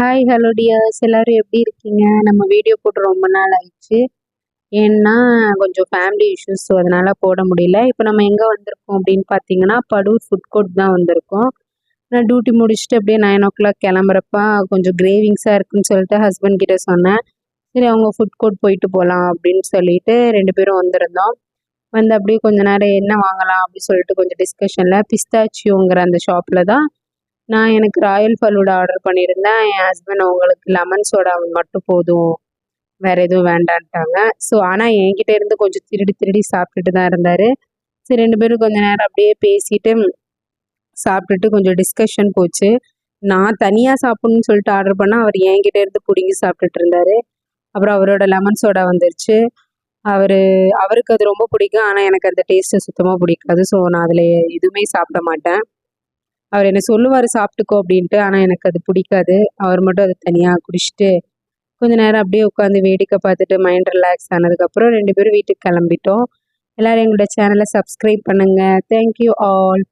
Hi hello tears எல்லோரும் எப்படி இருக்கீங்க? நம்ம வீடியோ போட்டு ரொம்ப நாள் ஆயிடுச்சு. ஏன்னா கொஞ்சம் ஃபேமிலி இஷ்யூஸ் ஸோ அதனால் போட முடியல. இப்போ நம்ம எங்கே வந்திருக்கோம் அப்படின்னு பார்த்தீங்கன்னா படூர் ஃபுட் கோர்ட் தான் வந்திருக்கோம். நான் டியூட்டி முடிச்சுட்டு அப்படியே நைன் ஓ கிளாக் கிளம்புறப்ப கொஞ்சம் கிரேவிங்ஸாக இருக்குன்னு சொல்லிட்டு ஹஸ்பண்ட் கிட்ட சொன்னேன். சரி அவங்க ஃபுட் கோர்ட் போயிட்டு போகலாம் அப்படின்னு சொல்லிட்டு ரெண்டு பேரும் வந்திருந்தோம். வந்து அப்படியே கொஞ்ச நேரம் என்ன வாங்கலாம் அப்படின்னு சொல்லிட்டு கொஞ்சம் டிஸ்கஷனில் பிஸ்தாச்சியோங்கிற அந்த ஷாப்பில் தான் நான் எனக்கு ராயல் ஃபலூடா ஆர்டர் பண்ணியிருந்தேன். என் ஹஸ்பண்ட் அவங்களுக்கு லெமன் சோடா மட்டும் போதும். வேற எதுவும் வேண்டான்ட்டாங்க. ஸோ ஆனால் என்கிட்ட இருந்து கொஞ்சம் திருடி திருடி சாப்பிட்டுட்டு தான் இருந்தார். சரி ரெண்டு பேரும் கொஞ்ச நேரம் அப்படியே பேசிட்டு சாப்பிட்டுட்டு கொஞ்சம் டிஸ்கஷன் போச்சு. நான் தனியாக சாப்பிட்ணுன்னு சொல்லிட்டு ஆர்டர் பண்ணால் அவர் என்கிட்ட இருந்து பிடுங்கி சாப்பிட்டுட்டு இருந்தாரு. அப்புறம் அவரோட லெமன் சோடா வந்துருச்சு. அவர் அவருக்கு அது ரொம்ப பிடிக்கும். ஆனால் எனக்கு அந்த டேஸ்ட்டு சுத்தமாக பிடிக்காது. ஸோ நான் அதில் எதுவுமே சாப்பிட மாட்டேன். அவர் என்ன சொல்லுவார் சாப்பிட்டுக்கோ அப்படின்ட்டு. ஆனால் எனக்கு அது பிடிக்காது. அவர் மட்டும் அது தனியாக குடிச்சிட்டு கொஞ்ச நேரம் அப்படியே உட்காந்து வேடிக்கை பார்த்துட்டு மைண்ட் ரிலாக்ஸ் ஆனதுக்கப்புறம் ரெண்டு பேரும் வீட்டுக்கு கிளம்பிட்டோம். எல்லோரும் எங்களோட சேனலை சப்ஸ்கிரைப் பண்ணுங்கள் தேங்க்யூ ஆல்